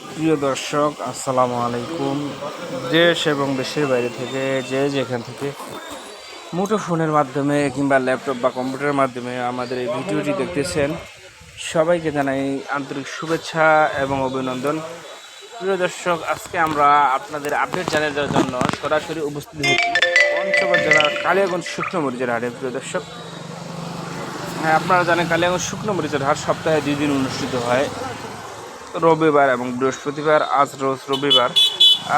প্রিয় দর্শক, আসসালামু আলাইকুম। দেশ এবং দেশের বাইরে থেকে যে যেখান থেকে মুঠো ফোনের মাধ্যমে কিংবা ল্যাপটপ বা কম্পিউটারের মাধ্যমে আমাদের এই ভিডিওটি দেখতেছেন, সবাইকে জানাই আন্তরিক শুভেচ্ছা এবং অভিনন্দন। প্রিয় দর্শক, আজকে আমরা আপনাদের আপডেট জানিয়ে দেওয়ার জন্য সরাসরি উপস্থিত হয়েছি পঞ্চগড় জেলার কালিয়াগঞ্জ শুকনো মরিচের হাটে। প্রিয় দর্শক হ্যাঁ আপনারা জানেন কালিয়াগঞ্জ শুকনো মরিচের হাট সপ্তাহে দুই দিন অনুষ্ঠিত হয়। রবিবার এবং বৃহস্পতিবার, আজ রোজ রবিবার।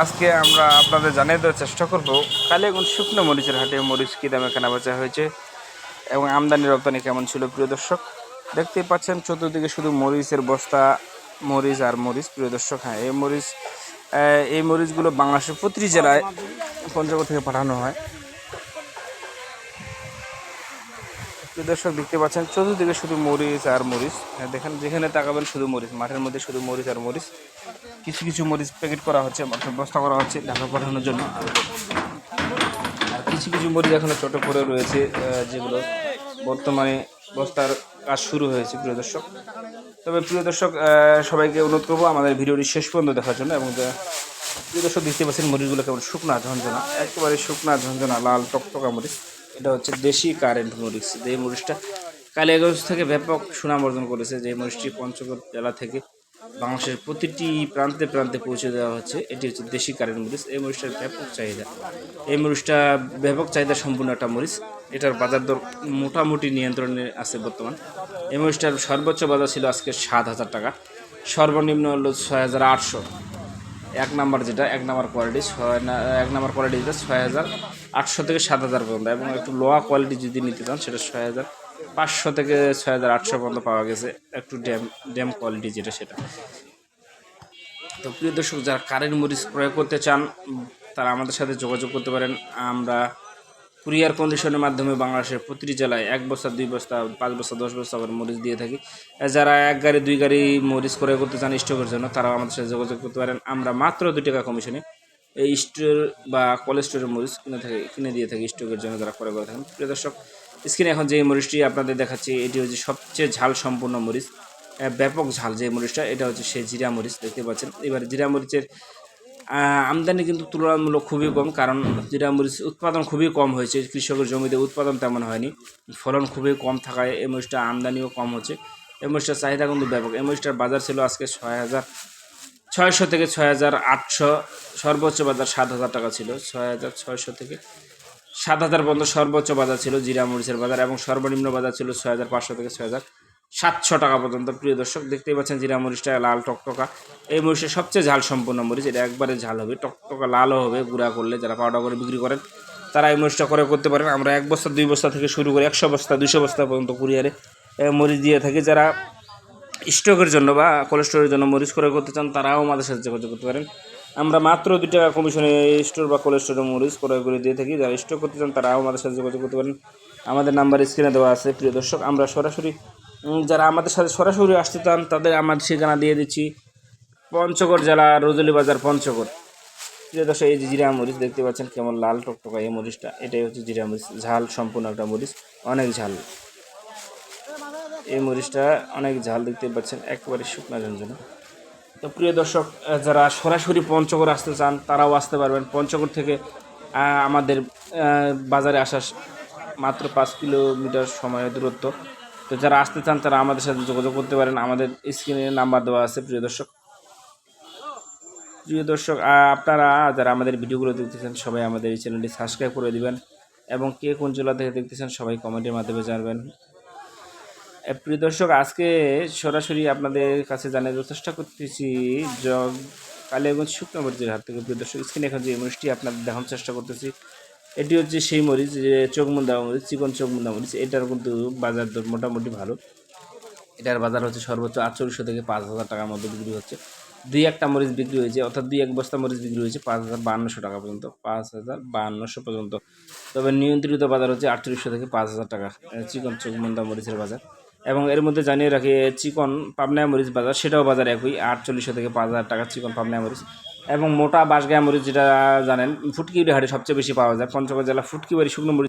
আজকে আমরা আপনাদের জানিয়ে দেওয়ার চেষ্টা করব, কালিয়াগঞ্জ শুকনো মরিচের হাটে মরিচ কী দামে কেনা বেচা হয়েছে এবং আমদানি রপ্তানি কেমন ছিল প্রিয় দর্শক? দেখতেই পাচ্ছেন, চতুর্দিকে শুধু মরিচের বস্তা, মরিচ আর মরিচ, প্রিয় দর্শক। হ্যাঁ এই মরিচ এই মরিচগুলো বাংলাদেশের প্রতিটি জেলায় পঞ্চগড় থেকে পাঠানো হয়। দর্শক দেখতে পাচ্ছেন চতুর্দিকে শুধু মরিচ আর মরিচ। হ্যাঁ, দেখেন যেখানে তাকাবেন শুধু মরিচ মাঠের মধ্যে শুধু মরিচ আর মরিচ। কিছু কিছু মরিচ প্যাকেট করা হচ্ছে অর্থাৎ বস্তা করা হচ্ছে ঢাকা পাঠানোর জন্য। আর কিছু কিছু মরিচ এখনও ছোটো করে রয়েছে যেগুলো বর্তমানে বস্তার কাজ শুরু হয়েছে প্রিয় দর্শক। তবে প্রিয় দর্শক সবাইকে অনুরোধ করব আমাদের ভিডিওটি শেষ পর্যন্ত দেখার জন্য এবং প্রিয় দর্শক দেখতে পাচ্ছেন মরিচগুলো কেমন শুকনা ঝঞ্ঝনা একেবারে শুকনা ঝঞ্ঝনা লাল টকটকা মরিচ। এটা হচ্ছে দেশি কারেন্ট মরিচ। এই মরিচটা কালিয়াগঞ্জ থেকে ব্যাপক সুনাম অর্জন করেছে। যে মরিচটি পঞ্চগড় জেলা থেকে বাংলাদেশের প্রতিটি প্রান্তে প্রান্তে পৌঁছে দেওয়া হচ্ছে, এটি হচ্ছে দেশি কারেন্ট মরিচ। এই মরিচটার ব্যাপক চাহিদা। এই মরিচটা ব্যাপক চাহিদা সম্পূর্ণ একটা মরিচ। এটার বাজার দর মোটামুটি নিয়ন্ত্রণে আছে বর্তমান। এই মরিচটার সর্বোচ্চ বাজার ছিল আজকে সাত হাজার টাকা। সর্বনিম্ন হলো ছয় হাজার আটশো। এক নাম্বার যেটা, এক নাম্বার কোয়ালিটি ছয় এক নাম্বার কোয়ালিটি যেটা, ছয় হাজার আটশো থেকে সাত হাজার পর্যন্ত, এবং একটু লোয়া কোয়ালিটি যদি নিতে চান, সেটা ছয় হাজার। পাঁচশো থেকে ছয় হাজার আটশো পর্যন্ত পাওয়া গেছে একটু ড্যাম ড্যাম কোয়ালিটি যেটা সেটা। তো প্রিয় দর্শক, যারা কারেন্ট মরিচ ক্রয় করতে চান, তারা আমাদের সাথে যোগাযোগ করতে পারেন। আমরা কুরিয়ার কন্ডিশনের মাধ্যমে বাংলাদেশের প্রতিটি জেলায় এক বস্তা, দুই বস্তা, পাঁচ বস্তা, দশ বস্তা করে মরিচ দিয়ে থাকি। যারা এক গাড়ি, দুই গাড়ি মরিচ ক্রয় করতে চান স্টকের জন্য, তারাও আমাদের সাথে যোগাযোগ করতে পারেন। আমরা মাত্র দুই টাকা কমিশনে এই স্টোর বা কলেজ স্টোরের মরিচ কিনে থাকে, কিনে দিয়ে থাকে স্টকের জন্য তারা ক্রয় করে থাকেন। প্রিয় দর্শক, স্ক্রিনে এখন যে মরিচটি আপনাদের দেখাচ্ছি, এটি হচ্ছে সবচেয়ে ঝাল সম্পূর্ণ মরিচ ব্যাপক ঝাল যে মরিচটা, এটা হচ্ছে সেই জিরা মরিচ, দেখতে পাচ্ছেন। এবার জিরা মরিচের আমদানি কিন্তু তুলনামূলক খুবই কম, কারণ জিরা মরিচ উৎপাদন খুবই কম হয়েছে, কৃষকের জমিতে উৎপাদন তেমন হয়নি। ফলন খুবই কম থাকায় এই মরিচটা আমদানিও কম হচ্ছে। এই মরিচটার চাহিদা কিন্তু ব্যাপক। এই মরিচটার বাজার ছিল আজকে ছয় হাজার ছয়শো থেকে ছয় হাজার আটশো, সর্বোচ্চ বাজার সাত হাজার টাকা ছিল। ছয় হাজার ছয়শো থেকে সাত হাজার পর্যন্ত সর্বোচ্চ বাজার ছিল জিরা মরিচের বাজার এবং সর্বনিম্ন বাজার ছিল ছয় হাজার পাঁচশো থেকে ছয় হাজার সাতশো টাকা পর্যন্ত। প্রিয় দর্শক, দেখতেই পাচ্ছেন জিরা মরিচটা লাল টকটকা। এই মরিচের সবচেয়ে ঝাল সম্পূর্ণ মরিচ, এটা একবারে ঝাল হবে, টকটকা লালও হবে, গুঁড়া করলে যারা পাউডার করে বিক্রি করেন, তারা এই মরিচটা করে করতে পারেন। আমরা এক বস্তা, দুই বস্তা থেকে শুরু করে একশো বস্তা দুশো বস্তা পর্যন্ত কুরিয়ারে মরিচ দিয়ে থাকি। যারা স্টকের জন্য বা কোলেস্টোরের জন্য মরিচ করে করতে চান, তারাও আমাদের সাথে যোগাযোগ করতে পারেন। আমরা মাত্র দুই টাকা কমিশনে স্টোর বা কোলেস্টোরে মরিচ ক্রয় করে দিয়ে থাকি। যারা স্টক করতে চান, তারাও আমাদের সাথে যোগাযোগ করতে পারেন। আমাদের নাম্বার স্ক্রিনে দেওয়া আছে, প্রিয় দর্শক। আমরা সরাসরি যারা আমাদের সাথে সরাসরি আসতে চান, তাদের আমার ঠিকানা দিয়ে দিচ্ছি। পঞ্চগড় জেলা রজলি বাজার, পঞ্চগড়। প্রিয় দর্শক, এই যে জিরা মরিচ দেখতে পাচ্ছেন, কেমন লাল টকটকা এই মরিচটা। এটাই হচ্ছে জিরা মরিচ, ঝাল, সম্পূর্ণ একটা মরিচ, অনেক ঝাল। এই মরিচটা অনেক ঝাল দেখতে পাচ্ছেন, একেবারে শুকনা ঝঞ্ঝনা তো প্রিয় দর্শক যারা সরাসরি পঞ্চগড় আসতে চান, তারাও আসতে পারবেন। পঞ্চগড় থেকে আমাদের বাজারে আসা মাত্র পাঁচ কিলোমিটার সময়ের দূরত্ব। তো যারা আসতে চান, তারা আমাদের সাথে যোগাযোগ করতে পারেন। আমাদের স্ক্রিনে নাম্বার দেওয়া আছে, প্রিয় দর্শক। প্রিয় দর্শক আপনারা যারা আমাদের ভিডিওগুলো দেখতেছেন, সবাই আমাদের এই চ্যানেলটি সাবস্ক্রাইব করে দিবেন এবং কে কোন জেলা থেকে দেখতেছেন, সবাই কমেন্টের মাধ্যমে জানাবেন। প্রিয় দর্শক, আজকে সরাসরি আপনাদের কাছে জানার চেষ্টা করতেছি জগ, কালিয়াগঞ্জ শুকনো মরিচের হাত থেকে। প্রিয় দর্শক, স্ক্রিনে এখন যে মরিচটি আপনাদের দেখানোর চেষ্টা করতেছি, এটি হচ্ছে সেই মরিচ, যে চোখমুন্দা মরিচ, চিকন চোখমুন্দা মরিচ। এটার কিন্তু বাজার দর মোটামুটি ভালো। এটার বাজার হচ্ছে সর্বোচ্চ আটচল্লিশশো থেকে পাঁচ হাজার টাকার মধ্যে বিক্রি হচ্ছে। দুই একটা মরিচ বিক্রি হয়েছে, অর্থাৎ দুই এক বস্তা মরিচ বিক্রি হয়েছে পাঁচ হাজার বাহান্নশো টাকা পর্যন্ত, পাঁচ হাজার বাহান্নশো পর্যন্ত। তবে নিয়ন্ত্রিত বাজার হচ্ছে আটচল্লিশশো থেকে পাঁচ হাজার টাকা চিকন চোখমুন্দা মরিচের বাজার। এবং এর মধ্যে জানিয়ে রাখি চিকন পাবনা মরিচ বাজার, সেটাও বাজার একই, আটচল্লিশশো থেকে পাঁচ হাজার টাকা চিকন পাবনা মরিচ এবং মোটা বাঁশগায়া মরিচ যেটা জানেন, ফুটকিবাড়ি হাটে সবচেয়ে বেশি পাওয়া যায়। পঞ্চগড় জেলা ফুটকিবাড়ি শুকনো মরিচ